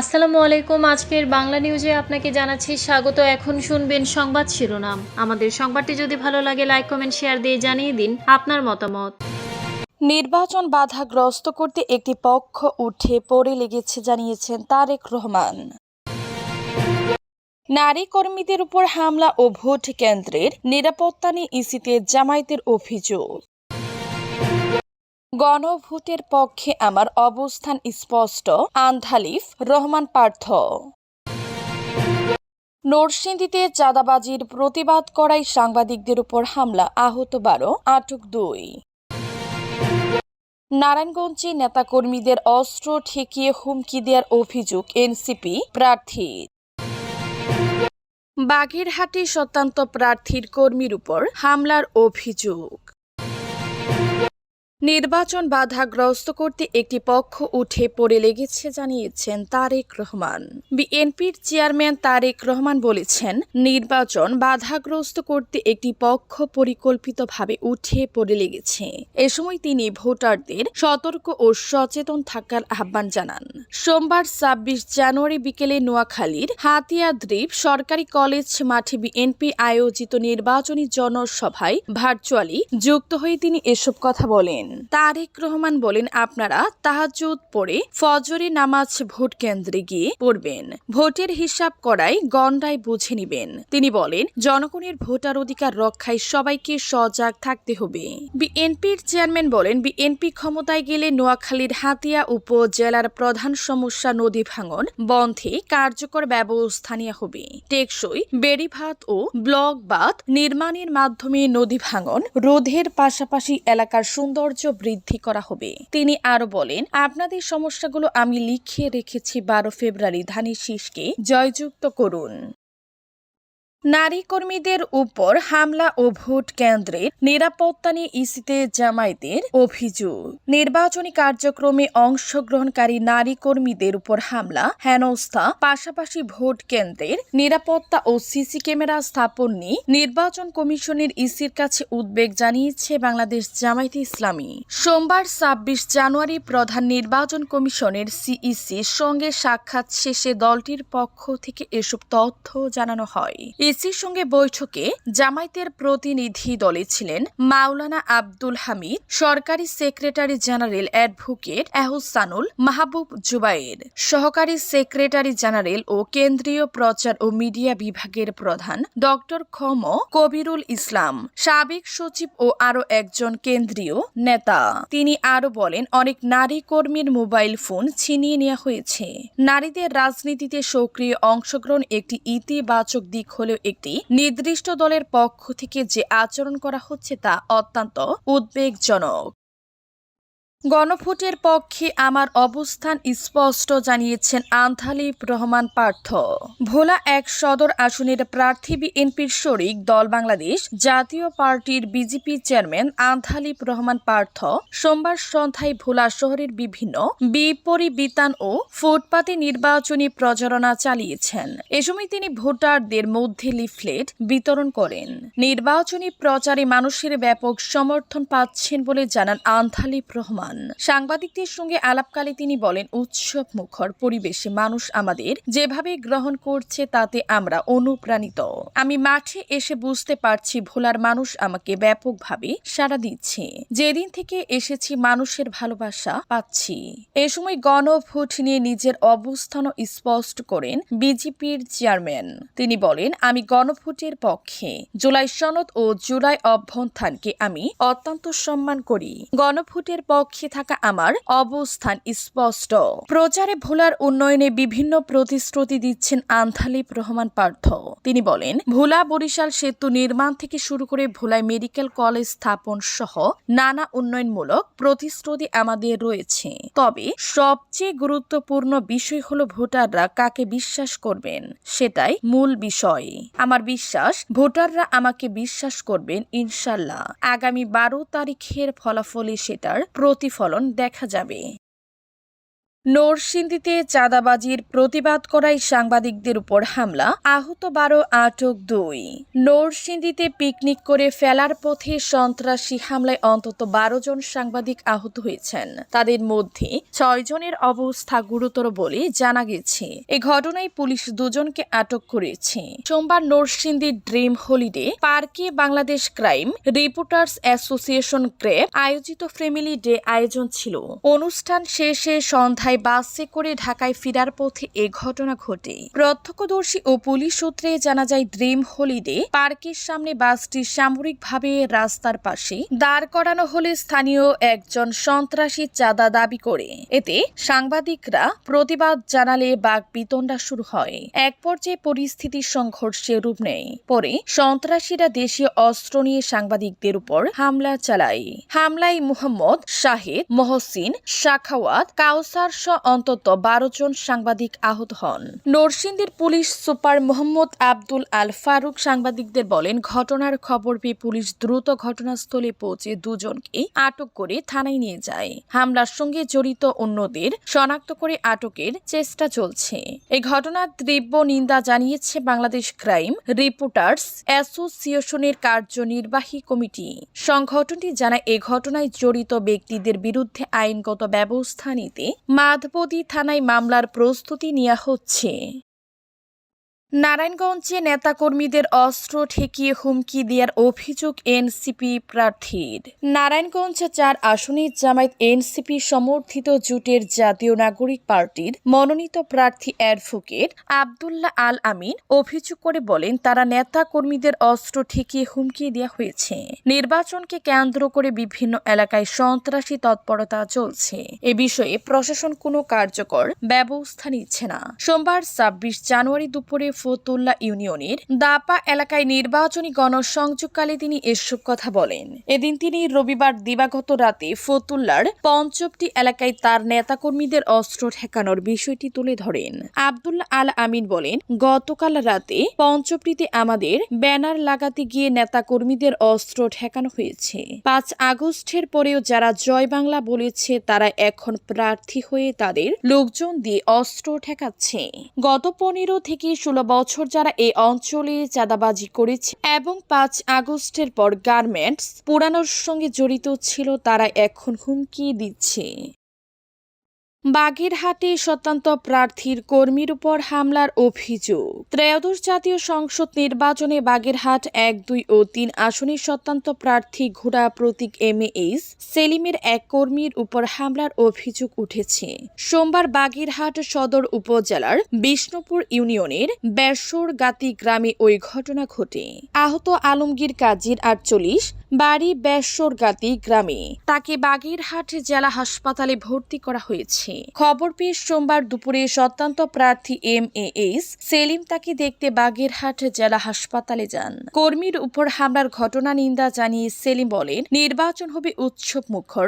আসসালামু আলাইকুম। আজকের বাংলা নিউজে আপনাকে জানাচ্ছি স্বাগত। এখন শুনবেন সংবাদ শিরোনাম। আমাদের সংবাদটি যদি ভালো লাগে লাইক কমেন্ট শেয়ার দিয়ে জানিয়ে দিন আপনার মতামত। নির্বাচন বাধাগ্রস্ত করতে একটি পক্ষ উঠে পড়ে লেগেছে, জানিয়েছেন তারেক রহমান। নারী কর্মীদের উপর হামলা ও ভোট কেন্দ্রের নিরাপত্তা নিয়ে ইসিতে জামায়াতের অভিযোগ। গণভোটের পক্ষে আমার অবস্থান স্পষ্ট। আন্ধালিফ রহমান পার্থ। নরসিংদীতে চাঁদাবাজির প্রতিবাদ করায় সাংবাদিকদের উপর হামলা, আহত বারো, আটক দুই। নারায়ণগঞ্জে নেতাকর্মীদের অস্ত্র ঠেকিয়ে হুমকি দেওয়ার অভিযোগ এনসিপি প্রার্থী। বাগেরহাটে সত্যান্ত প্রার্থীর কর্মীর উপর হামলার অভিযোগ। নির্বাচন বাধাগ্রস্ত করতে একটি পক্ষ উঠে পড়ে লেগেছে, জানিয়েছেন তারেক রহমান। বিএনপির চেয়ারম্যান তারেক রহমান বলেছেন, নির্বাচন বাধাগ্রস্ত করতে একটি পক্ষ পরিকল্পিতভাবে উঠে পড়ে লেগেছে। এ সময় তিনি ভোটারদের সতর্ক ও সচেতন থাকার আহ্বান জানান। সোমবার ছাব্বিশ জানুয়ারি বিকেলে নোয়াখালীর হাতিয়া দ্বীপ সরকারি কলেজ মাঠে বিএনপি আয়োজিত নির্বাচনী জনসভায় ভার্চুয়ালি যুক্ত হয়ে তিনি এসব কথা বলেন। তারেক রহমান বলেন, আপনারা তাহাজুদ পড়ে ফজরে নামাজ ভোট কেন্দ্রে গিয়ে পড়বেন। ভোটের হিসাব করাই গন্ডায় বুঝে নিবেন। তিনি বলেন, জনগণের ভোটার অধিকার রক্ষায় সবাইকে সজাগ থাকতে হবে। বিএনপির চেয়ারম্যান বলেন, বিএনপি ক্ষমতায় গেলে নোয়াখালীর হাতিয়া উপজেলার প্রধান সমস্যা নদী ভাঙন বন্ধে কার্যকর ব্যবস্থা নেওয়া হবে। টেকসই বেড়িভাত ও ব্লক বাঁধ নির্মাণের মাধ্যমে নদী ভাঙন, রোধের পাশাপাশি এলাকার সৌন্দর্য বৃদ্ধি করা হবে। তিনি আরও বলেন, আপনাদের সমস্যাগুলো আমি লিখে রেখেছি বারো ফেব্রুয়ারি, ধানের শীষকে জয়যুক্ত করুন। নারী কর্মীদের উপর হামলা ও ভোট কেন্দ্রের নিরাপত্তা নিয়ে ইসিতে জামায়াতের অভিযোগ। নির্বাচনী কার্যক্রমে অংশগ্রহণকারী নারী কর্মীদের উপর হামলা, হেনস্থা, পাশাপাশি ভোট কেন্দ্রের নিরাপত্তা ও সিসি ক্যামেরা স্থাপন নিয়ে নির্বাচন কমিশনের ইসির কাছে উদ্বেগ জানিয়েছে বাংলাদেশ জামায়াতে ইসলামী। সোমবার ছাব্বিশ জানুয়ারি প্রধান নির্বাচন কমিশনের সিইসির সঙ্গে সাক্ষাৎ শেষে দলটির পক্ষ থেকে এসব তথ্য জানানো হয়। ইসির সঙ্গে বৈঠকে জামায়াতের প্রতিনিধি দলে ছিলেন মাওলানা আব্দুল হামিদ, সরকারি secretary general advocate Ehsanul Mahbub Zubair সহকারী সেক্রেটারি জেনারেল ও কেন্দ্রীয় প্রচার ও মিডিয়া বিভাগের প্রধান ডক্টর খম কবিরুল ইসলাম, সাবেক সচিব ও আরও একজন কেন্দ্রীয় নেতা। তিনি আরও বলেন, অনেক নারী কর্মীর মোবাইল ফোন ছিনিয়ে নেওয়া হয়েছে। নারীদের রাজনীতিতে সক্রিয় অংশগ্রহণ একটি ইতিবাচক দিক হলেও একটি নির্দিষ্ট দলের পক্ষ থেকে যে আচরণ করা হচ্ছে তা অত্যন্ত উদ্বেগজনক। গণভোটের পক্ষে আমার অবস্থান স্পষ্ট জানিয়েছেন আন্থালিব রহমান পার্থ। ভোলা এক সদর আসনের প্রার্থী বিএনপির শরিক দল বাংলাদেশ, জাতীয় পার্টির বিজেপি চেয়ারম্যান আন্থালিব রহমান পার্থ সোমবার সন্ধ্যায় ভোলা শহরের বিভিন্ন বিপরিবিতান ও ফুটপাতে নির্বাচনী প্রচারণা চালিয়েছেন। এ সময় তিনি ভোটারদের মধ্যে লিফলেট বিতরণ করেন। নির্বাচনী প্রচারে মানুষের ব্যাপক সমর্থন পাচ্ছেন বলে জানান আন্থালিব রহমান। সাংবাদিকদের সঙ্গে আলাপকালে তিনি বলেন উৎসব মুখর পরিবেশে মানুষ আমাদের যেভাবে গ্রহণ করছে তাতে আমরা অনুপ্রাণিত। আমি মাঠে এসে বুঝতে পারছি ভোলার মানুষ আমাকে ব্যাপকভাবে সাড়া দিচ্ছে। যেদিন থেকে এসেছি মানুষের ভালোবাসা পাচ্ছি। এ সময় গণভোট নিয়ে নিজের অবস্থানও স্পষ্ট করেন বিজেপির চেয়ারম্যান। তিনি বলেন, আমি গণভোটের পক্ষে। জুলাই সনদ ও জুলাই অভ্যন্থানকে আমি অত্যন্ত সম্মান করি। গণভোটের পক্ষে থাকা আমার অবস্থান স্পষ্ট। প্রচারে ভোলার উন্নয়নে বিভিন্ন প্রতিশ্রুতি দিচ্ছেন আন্থালিব রহমান পার্থ। তিনি বলেন, ভোলা বরিশাল সেতু নির্মাণ থেকে শুরু করে ভোলায় মেডিকেল কলেজ স্থাপন সহ নানা উন্নয়নমূলক প্রতিশ্রুতি আমাদের রয়েছে। তবে সবচেয়ে গুরুত্বপূর্ণ বিষয় হলো ভোটাররা কাকে বিশ্বাস করবেন, সেটাই মূল বিষয়। আমার বিশ্বাস, ভোটাররা আমাকে বিশ্বাস করবেন ইনশাল্লাহ। আগামী বারো তারিখের ফলাফলে সেটার প্রতিফলন দেখা যাবে। নরসিংদীতে চাঁদাবাজির প্রতিবাদ করায় সাংবাদিকদের উপর হামলা। আহত বারো, আটক দুই। নরসিংদীতে পিকনিক করে ফেলার পথে সন্ত্রাসী হামলায় অন্তত বারো জন সাংবাদিক আহত হয়েছেন। তাদের মধ্যে ছয় জনের অবস্থা গুরুতর বলে জানা গেছে। এ ঘটনায় পুলিশ দুজনকে আটক করেছে। সোমবার নরসিংদী ড্রিম হলিডে পার্কে বাংলাদেশ ক্রাইম রিপোর্টার্স অ্যাসোসিয়েশন ক্রেপ আয়োজিত ফ্যামিলি ডে আয়োজন ছিল। অনুষ্ঠান শেষে সন্ধ্যায় বাসে করে ঢাকায় ফেরার পথে এ ঘটনা ঘটে। প্রত্যক্ষদর্শী ও পুলিশ সূত্রে জানা যায়, ড্রিম হলিডে পার্কের সামনে বাসটি সামরিকভাবে রাস্তার পাশে দাঁড় করানো হলে স্থানীয় একজন সন্ত্রাসী চাঁদা দাবি করে। এতে সাংবাদিকরা প্রতিবাদ জানালে বাঘ বিতণ্ডা শুরু হয়। এক পর্যায়ে পরিস্থিতি সংঘর্ষে রূপ নেয়। পরে সন্ত্রাসীরা দেশীয় অস্ত্র নিয়ে সাংবাদিকদের উপর হামলা চালায়। হামলায় মুহাম্মদ শাহিদ, মহসিন, শাখাওয়াত, কাউসার অন্তত বারো জন সাংবাদিক আহত হন। নরসিংদীর পুলিশ সুপার মোহাম্মদ আব্দুল আল ফারুক সাংবাদিকদের বলেন, ঘটনার খবর পেয়ে পুলিশ দ্রুত ঘটনাস্থলে পৌঁছে দুজনকে আটক করে থানায় নিয়ে যায়। হামলার সঙ্গে জড়িত অন্যদের শনাক্ত করে আটকের চেষ্টা চলছে। এই ঘটনার তীব্র নিন্দা জানিয়েছে বাংলাদেশ ক্রাইম রিপোর্টার্স অ্যাসোসিয়েশনের কার্যনির্বাহী কমিটি। সংগঠনটি জানায়, এ ঘটনায় জড়িত ব্যক্তিদের বিরুদ্ধে আইনগত ব্যবস্থা নিতে মাধবদী থানায় মামলার প্রস্তুতি নেওয়া হচ্ছে। নারায়ণগঞ্জে নেতাকর্মীদের অস্ত্র ঠেকিয়ে হুমকি দেওয়ার অভিযোগ এনসিপি প্রার্থীর। নারায়ণগঞ্জ চার আসনে জামায়াত এনসিপি সমর্থিত জোটের জাতীয় নাগরিক পার্টির মনোনীত প্রার্থী অ্যাডভোকেট আবদুল্লাহ আল আমিন অভিযোগ করে বলেন, তারা নেতাকর্মীদের অস্ত্র ঠেকিয়ে হুমকি দেওয়া হয়েছে। নির্বাচনকে কেন্দ্র করে বিভিন্ন এলাকায় সন্ত্রাসী তৎপরতা চলছে। এ বিষয়ে প্রশাসন কোনো কার্যকর ব্যবস্থা নিচ্ছে না। সোমবার ছাব্বিশ জানুয়ারি দুপুরে ফতুল্লা ইউনিয়নের দাপা এলাকায় নির্বাচনী গণসংযোগকালে তিনি এসব কথা বলেন। এদিন তিনি রবিবার দিবাগত রাতে ফতুল্লার পঞ্চবটি এলাকায় তার নেতাকর্মীদের অস্ত্র ঠেকানোর বিষয়টি তুলে ধরেন। আবদুল্লাহ আল আমিন বলেন, গতকাল রাতে পঞ্চবটিতে আমাদের ব্যানার লাগাতে গিয়ে নেতাকর্মীদের অস্ত্র ঠেকানো হয়েছে। পাঁচ আগস্টের পরেও যারা জয় বাংলা বলেছে, তারা এখন প্রার্থী হয়ে তাদের লোকজন দিয়ে অস্ত্র ঠেকাচ্ছে। গত পনেরো থেকে ষোলো বছর যারা এই অঞ্চলে চাঁদাবাজি করেছে এবং পাঁচ আগস্টের পর গার্মেন্টস পোড়ানোর সঙ্গে জড়িত ছিল, তারা এখন হুমকি দিচ্ছে। বাগেরহাটে স্বতন্ত্র প্রার্থীর কর্মীর উপর হামলার অভিযোগ। ত্রয়োদশ জাতীয় সংসদ নির্বাচনে বাগেরহাট এক, দুই ও তিন আসনে স্বতন্ত্র প্রার্থী ঘোড়া প্রতীক এম এইচ সেলিমের এক কর্মীর উপর হামলার অভিযোগ উঠেছে। সোমবার বাগেরহাট সদর উপজেলার বিষ্ণুপুর ইউনিয়নের বেসরগাতি গ্রামে ওই ঘটনা ঘটে। আহত আলমগীর কাজীর আটচল্লিশ বাড়ি বেসরগাতি গ্রামে। তাকে বাগেরহাট জেলা হাসপাতালে ভর্তি করা হয়েছে। খবর পেয়ে সোমবার দুপুরে স্বতন্ত্র প্রার্থী এম এ এস সেলিম তাকে দেখতে বাগেরহাট জেলা হাসপাতালে যান। কর্মীর উপর হামলার ঘটনা নিন্দা জানিয়ে সেলিম বলেন, নির্বাচন হবে উৎসব মুখর